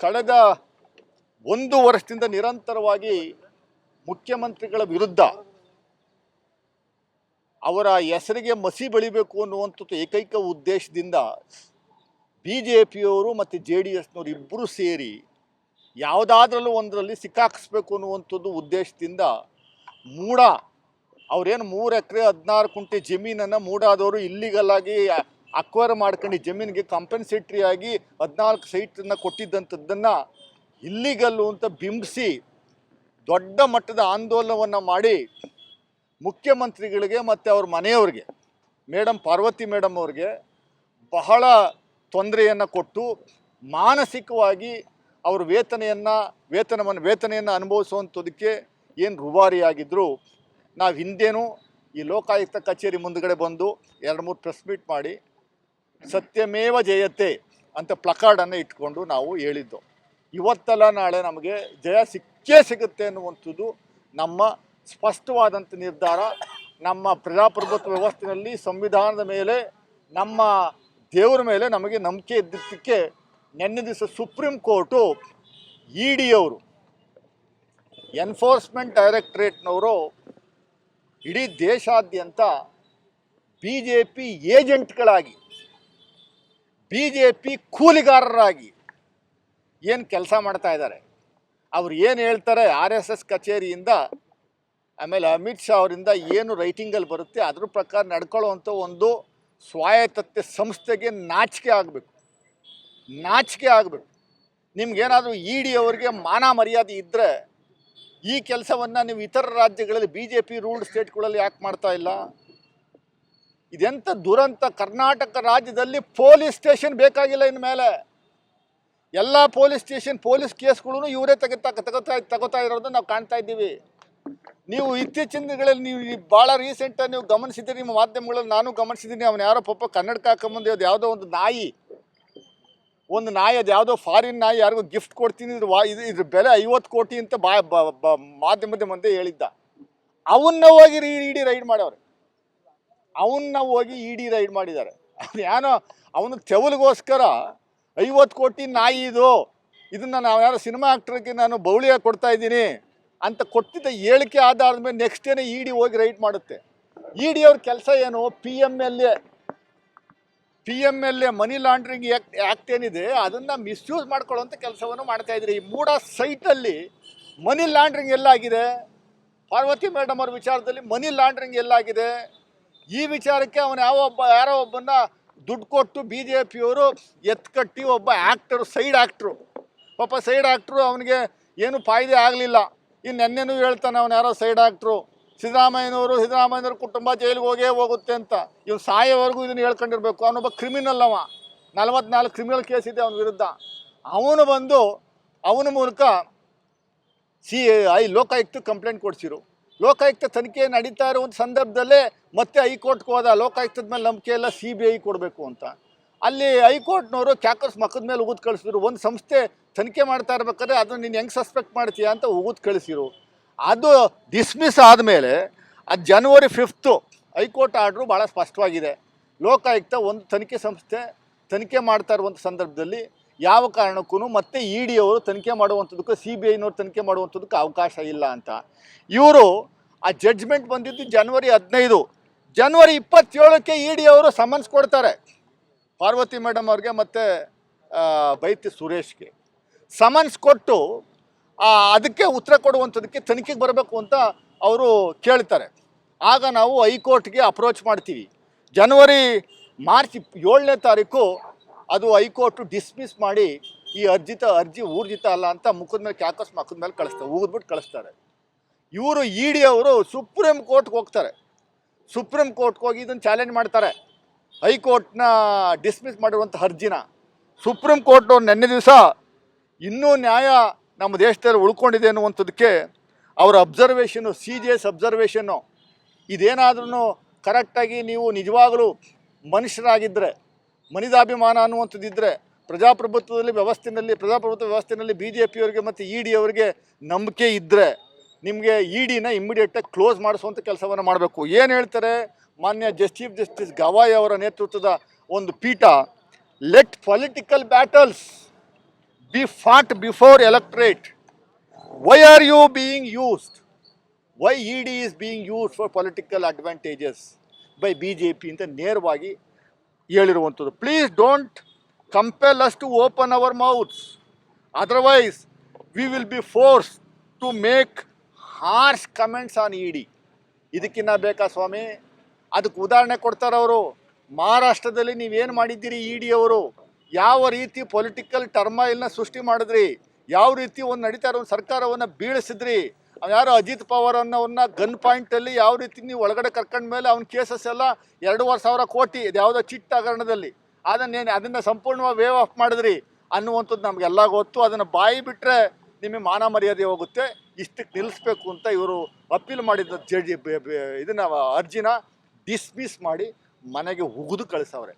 ಕಳೆದ ಒಂದು ವರ್ಷದಿಂದ ನಿರಂತರವಾಗಿ ಮುಖ್ಯಮಂತ್ರಿಗಳ ವಿರುದ್ಧ ಅವರ ಹೆಸರಿಗೆ ಮಸಿ ಬೆಳಿಬೇಕು ಅನ್ನುವಂಥದ್ದು ಏಕೈಕ ಉದ್ದೇಶದಿಂದ ಬಿ ಜೆ ಪಿಯವರು ಮತ್ತು ಜೆ ಡಿ ಎಸ್ನವರು ಇಬ್ಬರು ಸೇರಿ ಯಾವುದಾದ್ರಲ್ಲೂ ಒಂದರಲ್ಲಿ ಸಿಕ್ಕಾಕಿಸ್ಬೇಕು ಅನ್ನುವಂಥದ್ದು ಉದ್ದೇಶದಿಂದ ಮೂಡ, ಅವರೇನು ಮೂರು ಎಕರೆ ಹದಿನಾರು ಕುಂಟೆ ಜಮೀನನ್ನು ಮೂಡಾದವರು ಇಲ್ಲಿಗಲ್ ಆಗಿ ಅಕ್ವೈರ್ ಮಾಡ್ಕೊಂಡು ಜಮೀನಿಗೆ ಕಾಂಪನ್ಸೇಟ್ರಿ ಆಗಿ ಹದಿನಾಲ್ಕು ಸೈಟನ್ನು ಕೊಟ್ಟಿದ್ದಂಥದ್ದನ್ನು ಇಲ್ಲಿಗಲ್ಲು ಅಂತ ಬಿಂಬಿಸಿ ದೊಡ್ಡ ಮಟ್ಟದ ಆಂದೋಲನವನ್ನು ಮಾಡಿ ಮುಖ್ಯಮಂತ್ರಿಗಳಿಗೆ ಮತ್ತು ಅವ್ರ ಮನೆಯವ್ರಿಗೆ ಮೇಡಮ್ ಪಾರ್ವತಿ ಮೇಡಮ್ ಅವ್ರಿಗೆ ಬಹಳ ತೊಂದರೆಯನ್ನು ಕೊಟ್ಟು ಮಾನಸಿಕವಾಗಿ ಅವ್ರ ವೇತನೆಯನ್ನು, ವೇತನವನ್ನು, ವೇತನೆಯನ್ನು ಅನುಭವಿಸುವಂಥದಕ್ಕೆ ಏನು ರುವಾರಿಯಾಗಿದ್ದರು ನಾವು ಹಿಂದೇನು ಈ ಲೋಕಾಯುಕ್ತ ಕಚೇರಿ ಮುಂದಗಡೆ ಬಂದು ಎರಡು ಮೂರು ಪ್ರೆಸ್ ಮೀಟ್ ಮಾಡಿ ಸತ್ಯಮೇವ ಜಯತೆ ಅಂತ ಪ್ಲಕಾರ್ಡನ್ನು ಇಟ್ಕೊಂಡು ನಾವು ಹೇಳಿದ್ದು. ಇವತ್ತಲ್ಲ ನಾಳೆ ನಮಗೆ ಜಯ ಸಿಕ್ಕೇ ಸಿಗುತ್ತೆ ಅನ್ನುವಂಥದ್ದು ನಮ್ಮ ಸ್ಪಷ್ಟವಾದಂಥ ನಿರ್ಧಾರ. ನಮ್ಮ ಪ್ರಜಾಪ್ರಭುತ್ವ ವ್ಯವಸ್ಥೆಯಲ್ಲಿ ಸಂವಿಧಾನದ ಮೇಲೆ, ನಮ್ಮ ದೇವರ ಮೇಲೆ ನಮಗೆ ನಂಬಿಕೆ ಇದ್ದಿದ್ದಕ್ಕೆ ನಿನ್ನೆ ದಿವಸ ಸುಪ್ರೀಂ ಕೋರ್ಟು ಇ ಡಿ ಅವರು ಎನ್ಫೋರ್ಸ್ಮೆಂಟ್ ಡೈರೆಕ್ಟ್ರೇಟ್ನವರು ಇಡೀ ದೇಶಾದ್ಯಂತ ಬಿ ಜೆ ಪಿ ಏಜೆಂಟ್ಗಳಾಗಿ ಬಿ ಜೆ ಪಿ ಕೂಲಿಗಾರರಾಗಿ ಏನು ಕೆಲಸ ಮಾಡ್ತಾ ಇದ್ದಾರೆ? ಅವ್ರು ಏನು ಹೇಳ್ತಾರೆ? ಆರ್ ಎಸ್ ಎಸ್ ಕಚೇರಿಯಿಂದ, ಆಮೇಲೆ ಅಮಿತ್ ಶಾ ಅವರಿಂದ ಏನು ರೈಟಿಂಗಲ್ಲಿ ಬರುತ್ತೆ? ಅದ್ರ ಪ್ರಕಾರ ನಡ್ಕೊಳ್ಳುವಂಥ ಒಂದು ಸ್ವಾಯತ್ತತೆ ಸಂಸ್ಥೆಗೆ ನಾಚಿಕೆ ಆಗಬೇಕು. ನಾಚಿಕೆ ಆಗಬೇಕು. ನಿಮ್ಗೇನಾದರೂ ಇ ಡಿ ಅವರಿಗೆ ಮಾನ ಮರ್ಯಾದೆ ಇದ್ದರೆ ಈ ಕೆಲಸವನ್ನು ನೀವು ಇತರ ರಾಜ್ಯಗಳಲ್ಲಿ ಬಿ ಜೆ ಪಿ ರೂಲ್ಡ್ ಸ್ಟೇಟ್ಗಳಲ್ಲಿ ಯಾಕೆ ಮಾಡ್ತಾ ಇಲ್ಲ? ಇದೆಂಥ ದುರಂತ ಕರ್ನಾಟಕ ರಾಜ್ಯದಲ್ಲಿ ಪೊಲೀಸ್ ಸ್ಟೇಷನ್ ಬೇಕಾಗಿಲ್ಲ ಇನ್ಮೇಲೆ ಎಲ್ಲ ಪೊಲೀಸ್ ಸ್ಟೇಷನ್ ಪೊಲೀಸ್ ಕೇಸ್ಗಳು ಇವರೇ ತೆಗಿತಾ ತಗೋತಾ ತಗೋತಾ ಇರೋದನ್ನ ನಾವು ಕಾಣ್ತಾ ಇದ್ದೀವಿ. ನೀವು ಇತ್ತೀಚಿನ ದಿನಗಳಲ್ಲಿ ನೀವು ಭಾಳ ರೀಸೆಂಟಾಗಿ ನೀವು ಗಮನಿಸಿದ್ದೀರಿ, ನಿಮ್ಮ ಮಾಧ್ಯಮಗಳಲ್ಲಿ ನಾನು ಗಮನಿಸಿದ್ದೀನಿ, ಅವನು ಯಾರೋ ಪಾಪ ಕನ್ನಡಕ ಹಾಕೊಂಬಂದು ಅದು ಯಾವುದೋ ಒಂದು ನಾಯಿ. ಒಂದು ನಾಯಿ, ಅದು ಯಾವುದೋ ಫಾರಿನ್ ನಾಯಿ, ಯಾರಿಗೂ ಗಿಫ್ಟ್ ಕೊಡ್ತೀನಿ, ಇದ್ರ ವಾ ಇದು ಇದ್ರ ಬೆಲೆ ಐವತ್ತು ಕೋಟಿ ಅಂತ ಬ- ಮಾಧ್ಯಮದ ಮುಂದೆ ಹೇಳಿದ್ದ. ಅವನ್ನ ಹೋಗಿ ಇಡಿ ರೈಡ್ ಮಾಡವ್ರೆ. ಅವನ್ನ ಹೋಗಿ ಇಡಿ ರೈಡ್ ಮಾಡಿದ್ದಾರೆ ಅದು ಏನೋ ಅವನು ತೆವಲಿಗೋಸ್ಕರ ಐವತ್ತು ಕೋಟಿ ನಾಯಿ ಇದು. ಇದನ್ನು ನಾವು ಯಾರೋ ಸಿನಿಮಾ ಆ್ಯಕ್ಟ್ರಿಗೆ ನಾನು ಬೌಳಿಯಾಗಿ ಕೊಡ್ತಾ ಇದ್ದೀನಿ ಅಂತ ಕೊಟ್ಟಿದ್ದ ಹೇಳಿಕೆ ಆಧಾರದ ಮೇಲೆ ನೆಕ್ಸ್ಟ್ ಡೇನೆ ಇ ಡಿ ಹೋಗಿ ರೈಡ್ ಮಾಡುತ್ತೆ. ಇ ಡಿ ಅವ್ರ ಕೆಲಸ ಏನು? P M L A P M L A money laundering act ಏನಿದೆ, ಅದನ್ನು ಮಿಸ್ಯೂಸ್ ಮಾಡ್ಕೊಳ್ಳೋಂಥ ಕೆಲಸವನ್ನು ಮಾಡ್ತಾ ಇದ್ದಾರೆ. ಈ ಮೂಡ ಸೈಟಲ್ಲಿ ಮನಿ ಲಾಂಡ್ರಿಂಗ್ ಎಲ್ಲಾಗಿದೆ? ಪಾರ್ವತಿ ಮೇಡಮ್ ಅವ್ರ ವಿಚಾರದಲ್ಲಿ ಮನಿ ಲಾಂಡ್ರಿಂಗ್ ಎಲ್ಲಾಗಿದೆ? ಈ ವಿಚಾರಕ್ಕೆ ಅವನು ಯಾವ ಒಬ್ಬ, ಯಾರೋ ಒಬ್ಬನ್ನ ದುಡ್ಡು ಕೊಟ್ಟು ಬಿ ಜೆ ಪಿಯವರು ಎತ್ಕಟ್ಟಿ ಒಬ್ಬ ಆ್ಯಕ್ಟರು ಸೈಡ್ ಆ್ಯಕ್ಟ್ರು ಪಾಪ ಸೈಡ್ ಆ್ಯಕ್ಟ್ರು ಅವನಿಗೆ ಏನು ಫಾಯ್ದೆ ಆಗಲಿಲ್ಲ. ಇನ್ನು ನೆನ್ನೆನೂ ಹೇಳ್ತಾನೆ ಅವನು ಯಾರೋ ಸೈಡ್ ಆ್ಯಕ್ಟ್ರು ಸಿದ್ದರಾಮಯ್ಯನವರು, ಸಿದ್ದರಾಮಯ್ಯನವ್ರ ಕುಟುಂಬ ಜೈಲಿಗೆ ಹೋಗೇ ಹೋಗುತ್ತೆ ಅಂತ. ಇವನು ಸಾಯೋವರೆಗೂ ಇದನ್ನು ಹೇಳ್ಕೊಂಡಿರ್ಬೇಕು. ಅವನೊಬ್ಬ ಕ್ರಿಮಿನಲ್ ಅವ. ನಲವತ್ನಾಲ್ಕು ಕ್ರಿಮಿನಲ್ ಕೇಸ್ ಇದೆ ಅವನ ವಿರುದ್ಧ. ಅವನು ಬಂದು, ಅವನ ಮೂಲಕ ಸಿ ಐ ಲೋಕಾಯುಕ್ತ ಕಂಪ್ಲೇಂಟ್ ಕೊಡ್ಸಿರು. ಲೋಕಾಯುಕ್ತ ತನಿಖೆ ನಡೀತಾ ಇರುವಂಥ ಸಂದರ್ಭದಲ್ಲೇ ಮತ್ತೆ ಹೈಕೋರ್ಟ್ಗೆ ಹೋದ ಲೋಕಾಯುಕ್ತದ ಮೇಲೆ ನಂಬಿಕೆ ಎಲ್ಲ ಸಿ ಬಿ ಐ ಕೊಡಬೇಕು ಅಂತ. ಅಲ್ಲಿ ಹೈಕೋರ್ಟ್ನವರು ಕ್ಯಾಕರ್ಸ್ ಮಕ್ಕದ ಮೇಲೆ ಉಗುದು ಕಳಿಸಿದ್ರು. ಒಂದು ಸಂಸ್ಥೆ ತನಿಖೆ ಮಾಡ್ತಾ ಇರ್ಬೇಕಾದ್ರೆ ಅದನ್ನು ನೀನು ಹೆಂಗೆ ಸಸ್ಪೆಕ್ಟ್ ಮಾಡ್ತೀಯಾ ಅಂತ ಉಗುದು ಕಳಿಸಿರು. ಅದು ಡಿಸ್ಮಿಸ್ ಆದಮೇಲೆ ಅದು ಜನವರಿ ಫಿಫ್ತು ಹೈಕೋರ್ಟ್ ಆರ್ಡ್ರು ಭಾಳ ಸ್ಪಷ್ಟವಾಗಿದೆ. ಲೋಕಾಯುಕ್ತ ಒಂದು ತನಿಖೆ ಸಂಸ್ಥೆ ತನಿಖೆ ಮಾಡ್ತಾ ಇರುವಂಥ ಸಂದರ್ಭದಲ್ಲಿ ಯಾವ ಕಾರಣಕ್ಕೂ ಮತ್ತೆ ಇ ಡಿ ಅವರು ತನಿಖೆ ಮಾಡುವಂಥದ್ದಕ್ಕೂ ಸಿ ಬಿ ಐನವ್ರು ತನಿಖೆ ಮಾಡುವಂಥದ್ದಕ್ಕೆ ಅವಕಾಶ ಇಲ್ಲ ಅಂತ. ಇವರು ಆ ಜಡ್ಜ್ಮೆಂಟ್ ಬಂದಿದ್ದು ಜನವರಿ ಹದಿನೈದು. ಜನವರಿ ಇಪ್ಪತ್ತೇಳಕ್ಕೆ ಇ ಡಿ ಅವರು ಸಮನ್ಸ್ ಕೊಡ್ತಾರೆ. ಪಾರ್ವತಿ ಮೇಡಮ್ ಅವ್ರಿಗೆ ಮತ್ತು ಬೈತಿ ಸುರೇಶ್ಗೆ. ಸಮನ್ಸ್ ಕೊಟ್ಟು ಅದಕ್ಕೆ ಉತ್ತರ ಕೊಡುವಂಥದ್ದಕ್ಕೆ ತನಿಖೆಗೆ ಬರಬೇಕು ಅಂತ ಅವರು ಕೇಳ್ತಾರೆ. ಆಗ ನಾವು ಹೈಕೋರ್ಟ್ಗೆ ಅಪ್ರೋಚ್ ಮಾಡ್ತೀವಿ. ಜನವರಿ ಮಾರ್ಚ್ ಏಳನೇ ತಾರೀಕು ಅದು ಹೈಕೋರ್ಟು ಡಿಸ್ಮಿಸ್ ಮಾಡಿ ಈ ಅರ್ಜಿತ ಅರ್ಜಿ ಊರ್ಜಿತ ಅಲ್ಲ ಅಂತ ಮುಖದ ಮೇಲೆ ಕ್ಯಾಕಸ್ ಮಕ್ಕದ ಮೇಲೆ ಕಳಿಸ್ತಾರೆ ಊದ್ಬಿಟ್ಟು ಕಳಿಸ್ತಾರೆ. ಇವರು ಇ ಡಿ ಅವರು ಸುಪ್ರೀಂ ಕೋರ್ಟ್ಗೆ ಹೋಗ್ತಾರೆ. ಸುಪ್ರೀಂ ಕೋರ್ಟ್ಗೆ ಹೋಗಿ ಇದನ್ನು ಚಾಲೆಂಜ್ ಮಾಡ್ತಾರೆ. ಹೈಕೋರ್ಟ್ನ ಡಿಸ್ಮಿಸ್ ಮಾಡಿರುವಂಥ ಅರ್ಜಿನ. ಸುಪ್ರೀಂ ಕೋರ್ಟ್ನವ್ರು ನೆನ್ನೆ ದಿವಸ ಇನ್ನೂ ನ್ಯಾಯ ನಮ್ಮ ದೇಶದಲ್ಲಿ ಉಳ್ಕೊಂಡಿದೆ ಅನ್ನುವಂಥದ್ದಕ್ಕೆ ಅವರ ಅಬ್ಸರ್ವೇಷನು ಸಿ ಜಿ ಎಸ್ ಅಬ್ಸರ್ವೇಷನ್ನು ಇದೇನಾದ್ರೂ ಕರೆಕ್ಟಾಗಿ ನೀವು ನಿಜವಾಗಲೂ ಮನುಷ್ಯರಾಗಿದ್ದರೆ ಮನಿದಾಭಿಮಾನ ಅನ್ನುವಂಥದ್ದಿದ್ದರೆ ಪ್ರಜಾಪ್ರಭುತ್ವದಲ್ಲಿ ವ್ಯವಸ್ಥೆಯಲ್ಲಿ ಪ್ರಜಾಪ್ರಭುತ್ವ ವ್ಯವಸ್ಥೆಯಲ್ಲಿ ಬಿ ಜೆ ಪಿಯವರಿಗೆ ಮತ್ತು ಇ ಡಿ ಅವರಿಗೆ ನಂಬಿಕೆ ಇದ್ದರೆ ನಿಮಗೆ ಇ ಡಿನ ಇಮ್ಮಿಡಿಯೇಟಾಗಿ ಕ್ಲೋಸ್ ಮಾಡಿಸುವಂಥ ಕೆಲಸವನ್ನು ಮಾಡಬೇಕು. ಏನು ಹೇಳ್ತಾರೆ? ಮಾನ್ಯ ಜಸ್ಟಿಸ್ ಜಸ್ಟಿಸ್ ಗವಾಯ್ ಅವರ ನೇತೃತ್ವದ ಒಂದು ಪೀಠ let political battles be fought before electorate why are you being used why E D is being used for political advantages by B J P ಅಂತ ನೇರವಾಗಿ ಹೇಳಿರುವಂಥದ್ದು. Please don't compel us to open our mouths otherwise we will be forced to make harsh comments on E D ಇದಕ್ಕಿನ್ನ ಬೇಕಾ ಸ್ವಾಮಿ? ಅದಕ್ಕೆ ಉದಾಹರಣೆ ಕೊಡ್ತಾರೆ ಅವರು. ಮಹಾರಾಷ್ಟ್ರದಲ್ಲಿ ನೀವೇನು ಮಾಡಿದ್ದೀರಿ ಇ ಡಿ ಅವರು? ಯಾವ ರೀತಿ ಪೊಲಿಟಿಕಲ್ ಟರ್ಮಾಯಿಲ್ನ ಸೃಷ್ಟಿ ಮಾಡಿದ್ರಿ? ಯಾವ ರೀತಿ ಒಂದು ನಡೀತಾ ಇರೋ ಸರ್ಕಾರವನ್ನು ಬೀಳಿಸಿದ್ರಿ? ಯಾರೋ ಅಜಿತ್ ಪವಾರ್ ಅನ್ನೋನ್ನ ಗನ್ ಪಾಯಿಂಟಲ್ಲಿ ಯಾವ ರೀತಿ ನೀವು ಒಳಗಡೆ ಕರ್ಕೊಂಡ ಮೇಲೆ ಅವ್ನ ಕೇಸಸ್ ಎಲ್ಲ ಎರಡೂವರೆ ಸಾವಿರ ಕೋಟಿ, ಇದು ಯಾವುದೋ ಚಿಟ್ ಹಗರಣದಲ್ಲಿ. ಅದನ್ನೇನು ಅದನ್ನು ಸಂಪೂರ್ಣವಾಗಿ ವೇವ್ ಆಫ್ ಮಾಡಿದ್ರಿ ಅನ್ನುವಂಥದ್ದು ನಮಗೆಲ್ಲ ಗೊತ್ತು. ಅದನ್ನು ಬಾಯಿ ಬಿಟ್ಟರೆ ನಿಮಗೆ ಮಾನ ಮರ್ಯಾದೆ ಹೋಗುತ್ತೆ. ಇಷ್ಟಕ್ಕೆ ನಿಲ್ಲಿಸ್ಬೇಕು ಅಂತ ಇವರು ಅಪೀಲ್ ಮಾಡಿದ ಜಡ್ಜಿ ಇದನ್ನ ಅರ್ಜಿನ ಡಿಸ್ಮಿಸ್ ಮಾಡಿ ಮನೆಗೆ ಉಗಿದು ಕಳಿಸವ್ರೆ.